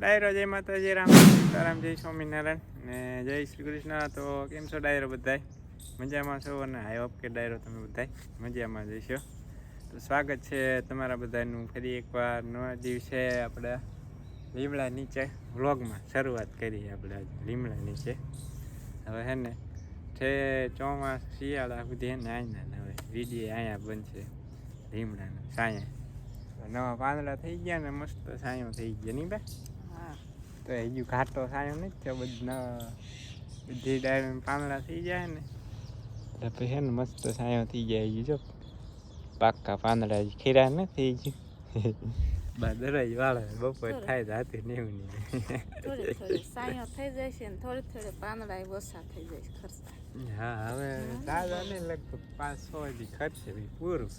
ડાયરો, જય માતાજી, રામ સીતારામ, જય સ્વામિનારાયણ ને જય શ્રી કૃષ્ણ. તો કેમ છો ડાયરો બધાય? મજામાં છો? અને આઈ હોપ કે ડાયરો તમે બધાય મજામાં જઈશો તો સ્વાગત છે તમારા બધાનું ફરી એકવાર નવા દિવસે આપણે લીમડા નીચે વ્લોગમાં. શરૂઆત કરી આપણે આજે લીમડા નીચે. હવે હે ને, છે ચોમાસ શિયાળા સુધી હે ને અહીંયા હવે. વીડિયો અહીંયા બનશે લીમડાના સાયા નવા પાંદડા થઈ ગયા ને મસ્ત સાયો થઈ ગયા, નહીં બે? તો હજુ ઘાટો સાયો નથી તો બધા બધી ડાયમંડ પાંદડા થઈ જાય ને. એટલે પછી છે ને મસ્ત સાયો થઈ જાય હજુ જો. પાક્કા પાંદડા ખીરા ન થઈ ગયું બા દરજ વાળે બપોર થાય તો હાથી નેવું નહીં થોડી થોડી સાયો થઈ જાય છે ને થોડી થોડી પાંદડા ઓછા થઈ જાય છે ખર્ચા. હા હવે દાદા ને લગભગ પાંચ છ થી ખર્ચે બી પૂરું.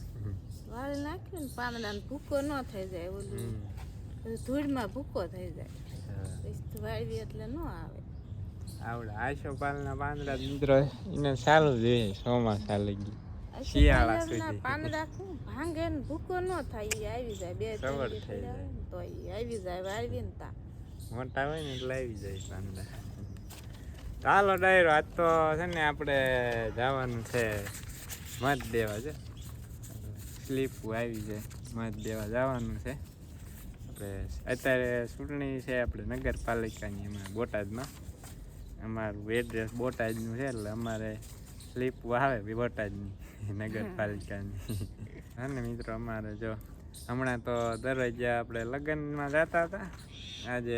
વાળી નાખ્યું ને પાંદડા ભૂકો ન થઈ જાય ઓલું. ધૂળમાં ભૂકો થઈ જાય. વાળવી એટલે ન આવે આવડે. આશો પાંદડા મિત્રો એને સારું જોઈએ ચોમાસા લગી આ શિયાળા સુધી. પાંદડા ભાંગે ને ભૂકો ન થાય આવી જાય બે સવર થઈ જાય. તો આવી જાય વાળવી ને તા. મોટા હોય ને એટલે આવી જાય પાંદડા. ચાલો ડાયરો આજ તો છે ને આપણે જવાનું છે મત દેવા છે સ્લીપ આવી જાય મત દેવા જવાનું છે. આપણે અત્યારે ચૂંટણી છે આપણે નગરપાલિકાની એમાં બોટાદમાં. અમારું એડ્રેસ બોટાદનું છે એટલે અમારે સ્લીપ આવે બોટાદની નગરપાલિકાની. હા. ને મિત્રો અમારે જો હમણાં તો દરરોજ આપણે લગ્નમાં જતા હતા. આજે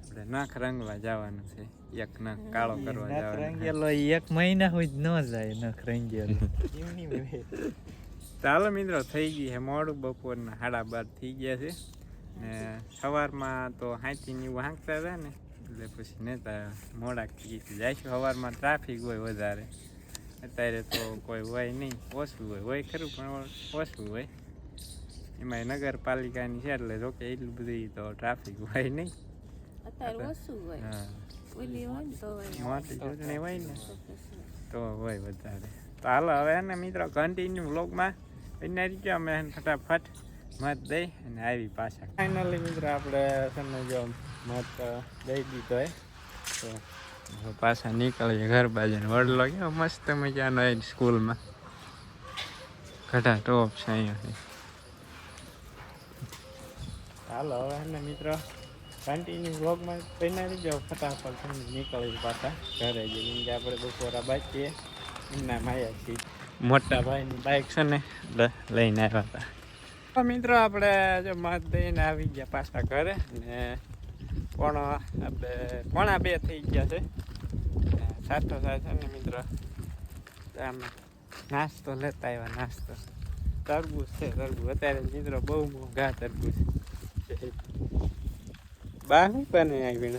આપણે નાખ રંગવા જવાનું છે એક નખ કાળો કરવા જવાનું છે. રંગેલો એક મહિના સુધી ન જાય નખ રંગેલો. ચાલો મિત્રો થઈ ગઈ છે મોડું બપોરના સાડા બાર થઈ ગયા છે. ને સવારમાં તો હાંચી ને એવું હાંકતા હતા ને એટલે પછી નેતા મોડા જઈશું સવારમાં ટ્રાફિક હોય વધારે. અત્યારે તો કોઈ હોય નહીં. ઓછું હોય. હોય ખરું પણ ઓછું હોય. એમાં નગરપાલિકાની છે એટલે જોકે એટલું બધું તો ટ્રાફિક હોય નહીં. અત્યારે ઓછું હોય. હા મોટી ચૂંટણી હોય ને તો હોય વધારે. તો હાલો હવે ને મિત્રો કન્ટિન્યુ વ્લોગમાં બનાવી ગયો અમે ફટાફટ. મત દઈ અને આવી પાછા ફાઇનલી મિત્રો આપણે તમને જો મત દઈ દીધો હોય તો હવે પાછા નીકળીએ ઘર બાજુ વડલો ગયો મસ્ત મજાનો એ સ્કૂલમાં ઘટા ટોપ છે અહીંયાથી હાલો હવે ને મિત્રો કન્ટિન્યુ વ્લોગમાં બનાવી જાઓ ફટાફટ તમે નીકળી પાછા ઘરે જઈને કે આપણે બપોરા બાકીએ એમના માયા છીએ મોટા ભાઈની બાઇક છે ને એટલે લઈને આવ્યા હતા તો મિત્રો, આપણે જો મત દઈને આવી ગયા પાછા ઘરે ને પોણો, આપણે પોણા બે થઈ ગયા છે. સાથો સાથે ને મિત્રો, આમ નાસ્તો લેતા આવ્યા, નાસ્તો. તરબૂજ છે તરબૂજ અત્યારે મિત્રો બહુ મોંઘા તરબૂજ બા શું બને આવી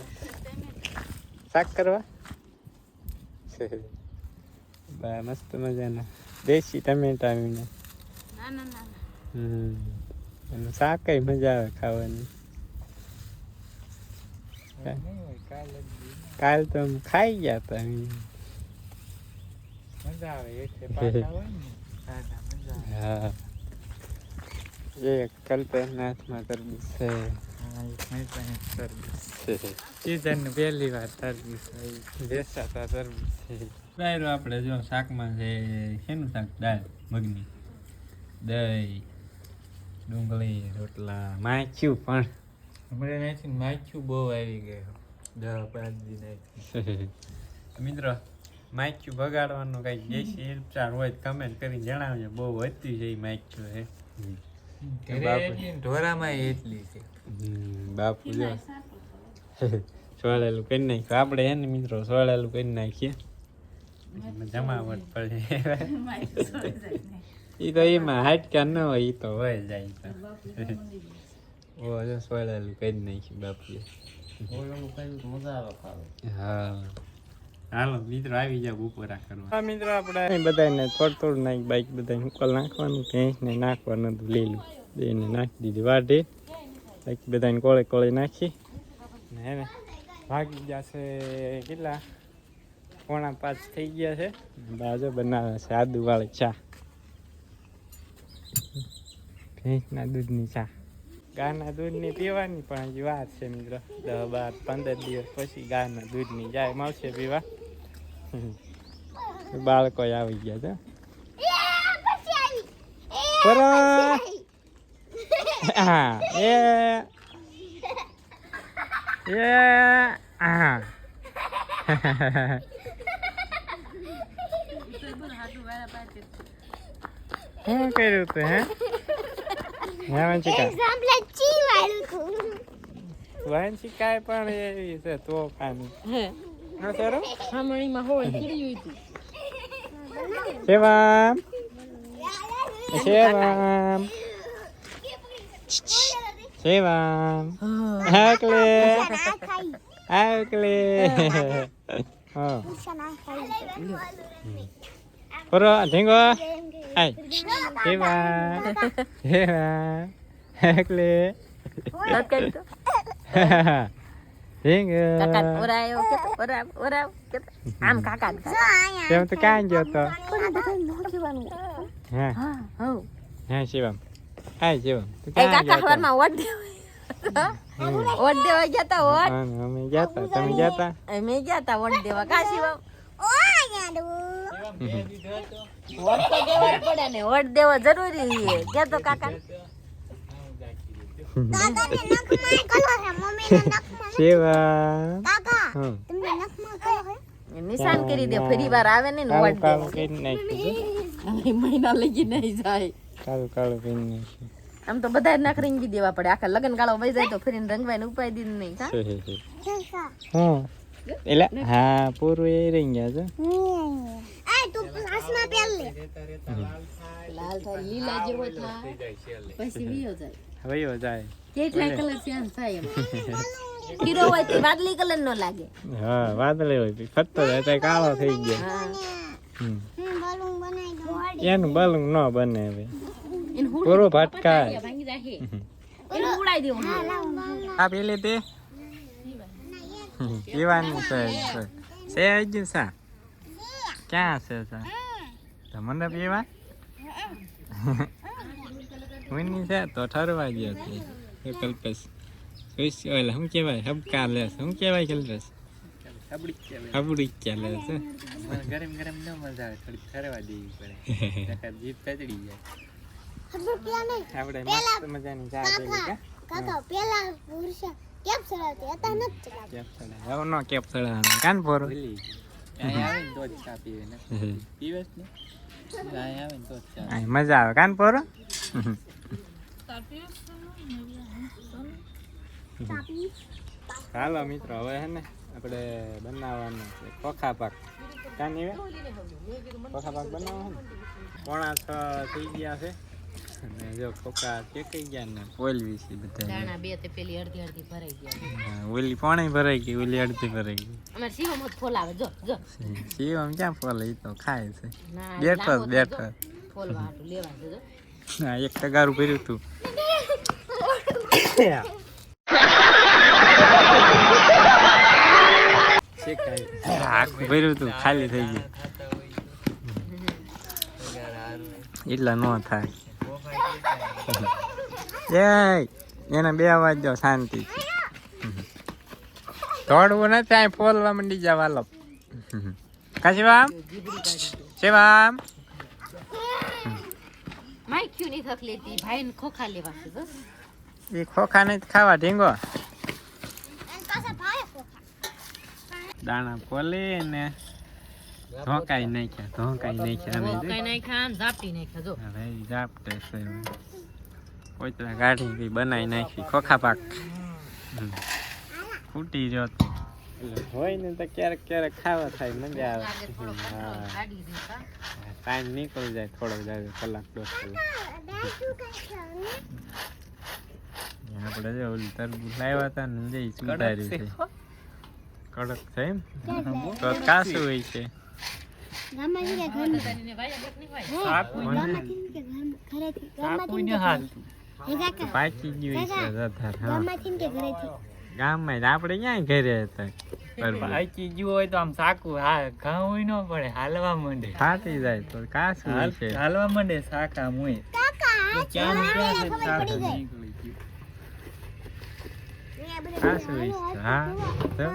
શાક કરવા? બા, મસ્ત મજાના. દેશી ટમેટા આવીને ના ના ના. ના હમ. અને શાકય મજા આવે ખાવાની? કાલ તો ખાઈ ગયા હતા. મજા આવે હા. એક કલ્પનાથમાં તરબૂચ છે. સીઝન પહેલી વાર તરબૂચ આવી દેસાતા તરબૂચ છે. ડાયરો આપણે જો શાકમાં છે શેનું શાક? દાળ મગની. દહીં. ડુંગળી રોટલા માખ્યું પણ. હમણાં માખ્યું બહુ આવી ગયું દસ પાંચ દિન મિત્રો માખ્યું બગાડવાનું કઈ દેશી ઉપચાર હોય તો કમેન્ટ કરી જણાવજો. બહુ વધતી છે એ માખ્યું હે. ઘરે બાપુ. એટલી ઢોરામાં એટલી છે. બાપુ જો. સોળેલું કરી નાખ્યું. આપણે હે ને મિત્રો સોળેલું કરી નાખીએ. જમાવટ પડે. એ તો એમાં હાટકા ન હોય એ તો હોય જાય તો ઓ જો સોળેલું કરી નાખ્યું બાપુએ. હા. હાલો મિત્રો આવી જાવ બપોરા કરવા. હા મિત્રો આપણે બધાને થોડ થોડું નાખી બાઈક બધા ઉકલ નાખવાનું ભેંસને નાખવાનું હતું લીલું. બેને નાખી દીધી વાઢે. બાકી બધાને કોળે કોળે નાખી. ને હે ને ભાગી જશે કેટલા? પોણા પાંચ થઈ ગયા છે. બાજુ બનાવે છે આદુવાળી ચા. ભેંસના દૂધની ચા. ગાયના દૂધની પીવાની પણ હજી વાત છે મિત્રો. દસ બાર, પંદર દિવસ પછી ગાયના દૂધની જાય મળશે પીવા. બાળકો આવી ગયા છે. હા એ! હા. શું કર્યું તું હે? હે વંશિકા વંશિકા પણ એવી છે તોફાની હે. હા સર? હામણીમાં હોય કીડ્યું હતું શેવામ શિવમ શિવમ હાકલે. હાકલે. હા. પરો 안 된거 아이 શિવમ હાકલે ઢીંગો ઓરાયો કે ઓરાવ ઓરાવ કે આમ કાકા તેમ તો કાંઈ ગયો તો હા હા હો હા શિવમ હાય શિવમ તું એ કાકા તો? હવારમાં ઓટ દેવા ઓટ દેવા ગયા તા ઓટ હા, અમે ગયા તા તમે ગયા તા અમે ગયા તા ઓટ દેવા પડે ને ઓટ દેવો જરૂરી છે. કે તો કાકા? નિશાન કરી દે ફરી વાર આવે ને દેવા કરી મહિના લઈ નહીં જાય. કાળું કાળું કરી આમ તો બધા નાખ રીંગી દેવા પડે. આખા લગન ગાળો વહી જાય તો ફરીને રંગવાઈને ઉપાય દીધું નહીં હું. એટલે હા પૂરું એ રહી ગયા લાલ થાય લીલા જેવો થાય પછી વિયો જાય છે વયો જાય કેટલાય કલર ચેન્જ થાય એમ હીરો હોય તે વાદળી કલર નો લાગે હા વાદળી હોય પછી ફરતો કાળો થઈ ગયો એનું બલુંગ ન બને હવે પૂરો ભટકાય ભાંગી જાય એને ઉડાઈ દેવું આ પેલી તે પીવાનું છે. છે. હજુ સા? ક્યાં છે સા? તો મને પીવા? હુંની છે તો ઠરવા ગયો છે. એ કલ્પેશ. કઈશ ઓલા શું કહેવાય? હબકા લે શું કહેવાય કલ્પેશ? હબડી ક્યાં લે છે. ગરમ ગરમ ન મજા આવે થોડી ઠરવા દેવી પડે જીભ કચડી જાય આપણે મસ્ત મજાની ચા પીલી કાકા પેલા પુરુષા ચલાવતી હતા ચલાવતી. કેપ ચડા હવે નો કેપ ચડાવવાનો કાન પોરો ભૂલી અહીં આવે ને તો જ ચા પીવે ને. પીવે ને. અહીં આવે ને તો જ ચા મજા આવે કાન પોરો હાલો મિત્રો હવે હે ને આપણે બનાવવાનું છે ખોખા પાક. કાન ખોખા પાક બનાવવાનો? ને પોણા છ થઈ ગયા છે. અને જો ખોખા ચેકાઈ ગયા ને ઓલવી છે બધા દાણા બે તે પેલી અડધી અડધી ભરાઈ ગયા. ઓલી પાણી ભરાઈ ગઈ ઓલી અડધી ભરાઈ ગઈ. અમાર શિવમ હોત ફોલાવે જો જો. શિવ આમ ક્યાં ફોલે એ તો ખાય છે. બેઠો જ, બેઠો થજો. ફોલવા હાટું લેવા છે જો. હા એક ટગારું ભર્યું તું. આખું ભર્યું તું ખાલી થઈ ગયું. એટલા ન થાય. જય. એને બે અવાજ દો શાંતિ. દોડવું નથી અહીં ફોલવા માંડી જવા લો કાશીવામ? શિવામ? માઈ ક્યુ થક લેતી? ખોખા લેવા છે જો એ ખોખા નથી ખાવા ઢીંગો. દાણા ફોલી ને ધોકાઈ નાખ્યા ધોકાઈ નાખ્યા ધોકાઈ કઈ નહીં ખાન ઝાપટી નાખ્યા જો. હવે ઈ જાપટે છે. કોઈતરા કાઢી બનાવી નાખી ખોખા પાક. ફૂટી રહ્યો હોય ને તો ક્યારેક ક્યારેક ખાવા થાય મજા આવે. ટાઈમ નીકળી જાય થોડોક જાય કલાક દોઢ કલાક આપણે જો ઓલી તરબૂચ લાવ્યા હતા ને જઈ સુધારી છે. કડક છે એમ? તો કાસું હોય છે. ઘરેથી પાકી ગયું છે હા ગામમાં આપણે ક્યાં ઘરે હતા તરબૂચ. પાકી ગયું હોય તો આમ સાકું હા ઘા હોય ન પડે હાલવા માંડે ફાટી જાય તો કાસું છે હાલવા માંડે સાકા મુય કાકા ક્યાં ક્યાં છે સાકા નીકળી ગયું કાસું છે. હા તો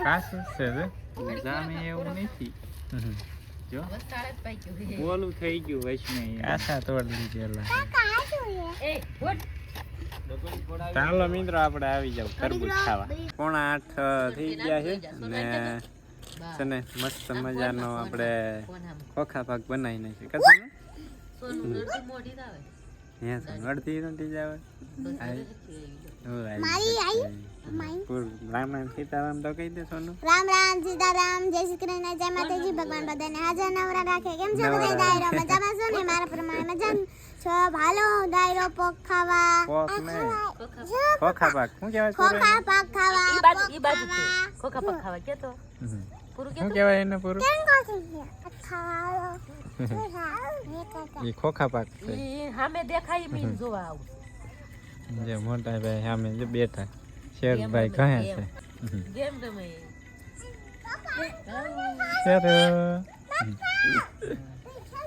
કાસુ જ છે તો. જામે એવું નથી જો. ઓલું થઈ ગયું વૈષ્ણવ કાસા તોડી દીધેલા. ચાલો મિત્રો આપણે આવી જાવ તરબૂચ ખાવા. પોણા આઠ થઈ ગયા છે ને છે ને મસ્ત મજાનો આપણે ખોખા પાક બનાવી નાખી કશું ને અડધી નથી જ આવે. પૂરું રામાયણ સીતારામ તો કહી દે સોનું. રામ રામ સીતારામ જય શ્રી કૃષ્ણ જય માતાજી ભગવાન બધાને હાજર નવરા રાખે. કેમ છો બધા? ડાયરો મજામાં છો ને? મારા પ્રમાણે મજા છો? ભાલો ડાયરો પોખાવા. ખાવા. પોક પાક. શું કહેવાય પૂરું પાક ખાવા ઈ બાજુ ઈ બાજુ ખાવા કેતો હમ. પૂરું શું કહેવાય એને પૂરું? કેમ કહો છો ખાવા. એ ખોખા પાક છે. ઈ સામે દેખાય મીન જોવા આવું. જે મોટા ભાઈ સામે જે બેઠા. શેરભાઈ કહે છે. ગેમ રમે. શેર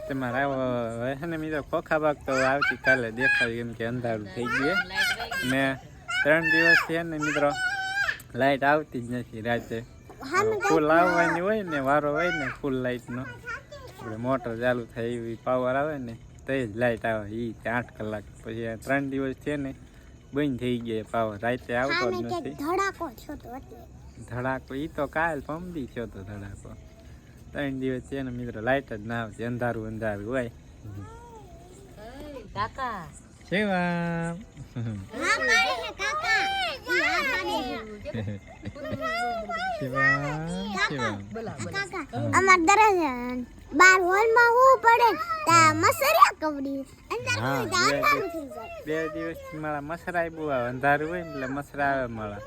તમારે હવે છે ને મિત્રો ખોખા પાક તો આવતીકાલે દેખાય કેમ કે અંધારું થઈ ગયું ને ત્રણ દિવસ છે ને મિત્રો લાઈટ આવતી જ નથી રાતે. ફૂલ આવવાની હોય ને વારો હોય ને ફૂલ લાઇટનો આપણે મોટર ચાલુ થાય એવી પાવર આવે ને તો જ લાઈટ આવે. એ આઠ કલાક પછી આ ત્રણ દિવસ છે ને બંધ થઈ ગયા પાવ રાતે આવતો જ નથી. ધડાકો છો તો ધડાકો ઈ તો કાલ પમદી થયો તો ધડાકો. ત્રણ દિવસ છે ને મિત્રો લાઈટ જ ના આવતી અંધારું અંધારું હોય. કાકા. સેવા. હા કાકા. અમાર દરવાજા બાર હોલમાં હું પડે તા મસરિયા કવડી બે- દિવસ મારા મસરા બહુ આવે અંધારું હોય એટલે મસરા આવે મારા.